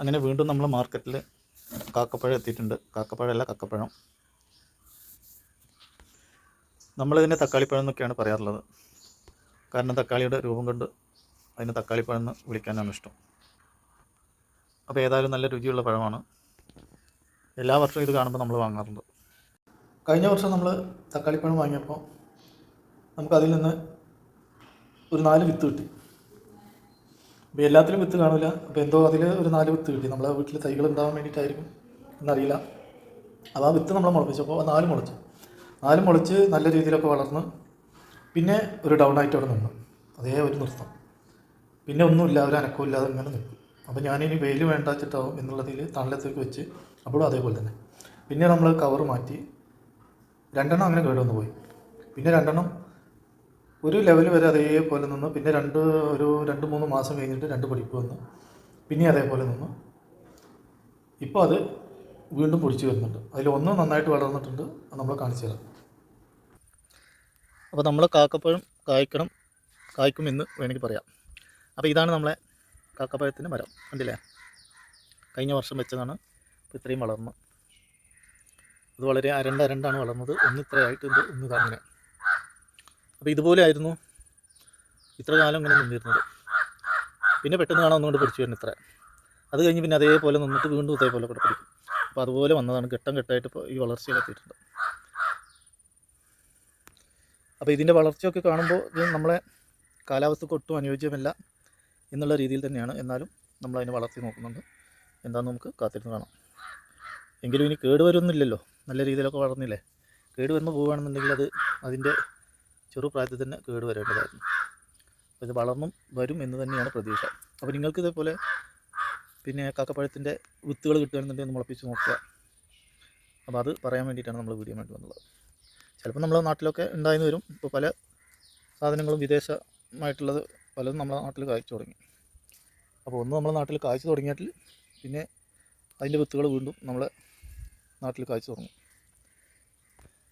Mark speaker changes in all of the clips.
Speaker 1: അങ്ങനെ വീണ്ടും നമ്മൾ മാർക്കറ്റിൽ കാക്കപ്പഴം എത്തിയിട്ടുണ്ട്. കാക്കപ്പഴമല്ല കക്കപ്പഴം. നമ്മളിതിനെ തക്കാളിപ്പഴം എന്നൊക്കെയാണ് പറയാറുള്ളത്. കാരണം തക്കാളിയുടെ രൂപം കൊണ്ട് അതിന് തക്കാളിപ്പഴം എന്ന് വിളിക്കാനാണ് ഇഷ്ടം. അപ്പോൾ ഏതായാലും നല്ല രുചിയുള്ള പഴമാണ്. എല്ലാ വർഷവും ഇത് കാണുമ്പോൾ നമ്മൾ വാങ്ങാറുണ്ട്. കഴിഞ്ഞ വർഷം നമ്മൾ തക്കാളിപ്പഴം വാങ്ങിയപ്പോൾ നമുക്കതിൽ നിന്ന് ഒരു നാല് വിത്ത് കിട്ടി. അപ്പോൾ എല്ലാത്തിലും വിത്ത് കാണില്ല. അപ്പോൾ എന്തോ അതിൽ ഒരു നാല് വിത്ത് കിട്ടി. നമ്മളെ വീട്ടിൽ തൈകൾ ഉണ്ടാവാൻ വേണ്ടിയിട്ടായിരിക്കും എന്നറിയില്ല. അപ്പോൾ ആ വിത്ത് നമ്മൾ മുളപ്പിച്ചപ്പോൾ നാല് മുളച്ചു. നാല് മുളച്ച് നല്ല രീതിയിലൊക്കെ വളർന്ന് പിന്നെ ഒരു ഡൗൺ ആയിട്ട് അവിടെ നിന്നു. അതേ ഒരു നൃത്തം. പിന്നെ ഒന്നുമില്ല. ഒരു അനക്കവും ഇല്ലാതെ ഇങ്ങനെ നിൽക്കും. അപ്പോൾ ഞാനിനി വെയിൽ വേണ്ട വെച്ചിട്ടാവും എന്നുള്ളതിൽ തണലത്തേക്ക് വെച്ച് അപ്പോഴും അതേപോലെ തന്നെ. പിന്നെ നമ്മൾ കവർ മാറ്റി. രണ്ടെണ്ണം അങ്ങനെ കേടുവന്ന് പോയി. പിന്നെ രണ്ടെണ്ണം ഒരു ലെവൽ വരെ അതേപോലെ നിന്ന്. പിന്നെ രണ്ട് ഒരു രണ്ട് മൂന്ന് മാസം കഴിഞ്ഞിട്ട് രണ്ട് പൊടിപ്പ് വന്നു. പിന്നെ അതേപോലെ നിന്നു. ഇപ്പോൾ അത് വീണ്ടും പൊടിച്ച് വരുന്നുണ്ട്. അതിൽ ഒന്ന് നന്നായിട്ട് വളർന്നിട്ടുണ്ട്. അത് നമ്മൾ കാണിച്ചു തരാം. അപ്പോൾ നമ്മൾ കാക്കപ്പഴം കായ്ക്കണം കായ്ക്കുമെന്ന് വേണമെങ്കിൽ പറയാം. അപ്പോൾ ഇതാണ് നമ്മളെ കാക്കപ്പഴത്തിന്റെ മരം. കണ്ടില്ലേ? കഴിഞ്ഞ വർഷം വെച്ചതാണ്. ഇപ്പോൾ ഇത്രയും വളർന്നു. അത് വളരെ അരണ്ട അരണ്ടാണ് വളർന്നത്. ഒന്ന് ഇത്രയായിട്ടുണ്ട് ഒന്ന് അങ്ങനെ അപ്പോൾ ഇതുപോലെ ആയിരുന്നു ഇത്ര കാലം ഇങ്ങനെ നിന്നിരുന്നത്. പിന്നെ പെട്ടെന്ന് കാണാൻ ഒന്നുകൊണ്ട് പിടിച്ചു വരുന്നു ഇത്ര. അത് കഴിഞ്ഞ് പിന്നെ അതേപോലെ നിന്നിട്ട് വീണ്ടും ഇതേപോലെ കൂടെ പിടിക്കും. അപ്പോൾ അതുപോലെ വന്നതാണ് ഘട്ടം ഘട്ടമായിട്ട് ഇപ്പോൾ ഈ വളർച്ചയിലെത്തിയിട്ടുണ്ട്. അപ്പോൾ ഇതിന്റെ വളർച്ചയൊക്കെ കാണുമ്പോൾ ഇത് നമ്മളെ കാലാവസ്ഥക്ക് ഒട്ടും അനുയോജ്യമല്ല എന്നുള്ള രീതിയിൽ തന്നെയാണ്. എന്നാലും നമ്മൾ അതിനെ വളർത്തി നോക്കുന്നുണ്ട്. എന്താണെന്ന് നമുക്ക് കാത്തിരുന്ന് കാണാം. എങ്കിലും ഇനി കേടുവരുന്നില്ലല്ലോ. നല്ല രീതിയിലൊക്കെ വളർന്നില്ലേ? കേട് വന്ന് പോവുകയാണെന്നുണ്ടെങ്കിൽ അത് അതിന്റെ ചെറുപ്രായത്തിൽ തന്നെ കേട് വരേണ്ടതായിരുന്നു അപ്പോൾ ഇത് വളർന്നും വരും എന്ന് തന്നെയാണ് പ്രതീക്ഷ. അപ്പോൾ നിങ്ങൾക്ക് ഇതേപോലെ പിന്നെ കാക്കപ്പഴത്തിന്റെ വിത്തുകൾ കിട്ടുകയാണെന്നുണ്ടെങ്കിൽ ഒന്ന് മുളപ്പിച്ച് നോക്കുക. അപ്പോൾ അത് പറയാൻ വേണ്ടിയിട്ടാണ് നമ്മൾ വീഡിയോ വേണ്ടി വന്നത്. ചിലപ്പോൾ നമ്മളെ നാട്ടിലൊക്കെ ഉണ്ടായെന്ന് വരും. ഇപ്പോൾ പല സാധനങ്ങളും വിദേശമായിട്ടുള്ളത് പലതും നമ്മളെ നാട്ടിൽ കായ്ച്ചു തുടങ്ങി. അപ്പോൾ ഒന്ന് നമ്മളെ നാട്ടിൽ കായ്ച്ചു തുടങ്ങിയാൽ പിന്നെ അതിന്റെ വിത്തുകൾ വീണ്ടും നമ്മളെ നാട്ടിൽ കായ്ച്ചു തുടങ്ങും.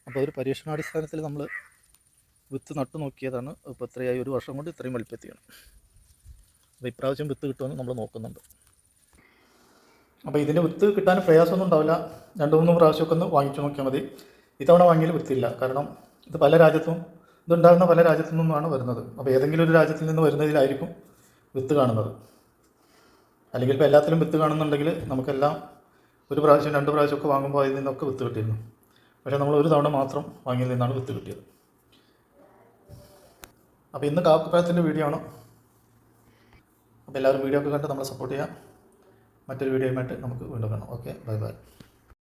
Speaker 1: അപ്പോൾ ഒരു പരീക്ഷണാടിസ്ഥാനത്തിൽ നമ്മൾ വിത്ത് നട്ടു നോക്കിയതാണ്. ഇപ്പോൾ ഇത്രയായി ഒരു വർഷം കൊണ്ട് ഇത്രയും വലിപ്പത്തിയാണ്. അപ്പോൾ ഇപ്രാവശ്യം വിത്ത് കിട്ടുമെന്ന് നമ്മൾ നോക്കുന്നുണ്ട്. അപ്പോൾ ഇതിന്റെ വിത്ത് കിട്ടാൻ പ്രയാസമൊന്നും ഉണ്ടാവില്ല. രണ്ട് മൂന്ന് പ്രാവശ്യമൊക്കെ ഒന്ന് വാങ്ങിച്ചു നോക്കിയാൽ മതി. ഇത്തവണ വാങ്ങിയാൽ വിത്തില്ല. കാരണം ഇത് പല രാജ്യത്തും ഇതുണ്ടാകുന്ന പല രാജ്യത്തു നിന്നുമാണ് വരുന്നത്. അപ്പോൾ ഏതെങ്കിലും ഒരു രാജ്യത്തിൽ നിന്ന് വരുന്നതിലായിരിക്കും വിത്ത് കാണുന്നത്. അല്ലെങ്കിൽ ഇപ്പോൾ എല്ലാത്തിലും വിത്ത് കാണുന്നുണ്ടെങ്കിൽ നമുക്കെല്ലാം ഒരു പ്രാവശ്യം രണ്ട് പ്രാവശ്യമൊക്കെ വാങ്ങുമ്പോൾ അതിൽ നിന്നൊക്കെ വിത്ത് കിട്ടിയിരുന്നു. പക്ഷേ നമ്മൾ ഒരു തവണ മാത്രം വാങ്ങിയതിൽ നിന്നാണ് വിത്ത് കിട്ടിയത്. അപ്പോൾ ഇന്ന് കാക്കപ്പഴത്തിന്റെ വീഡിയോ ആണ്. അപ്പോൾ എല്ലാവരും വീഡിയോ ഒക്കെ കണ്ട് നമ്മളെ സപ്പോർട്ട് ചെയ്യാം. മറ്റൊരു വീഡിയോയുമായിട്ട് നമുക്ക് വീണ്ടും കാണാം. Okay bye bye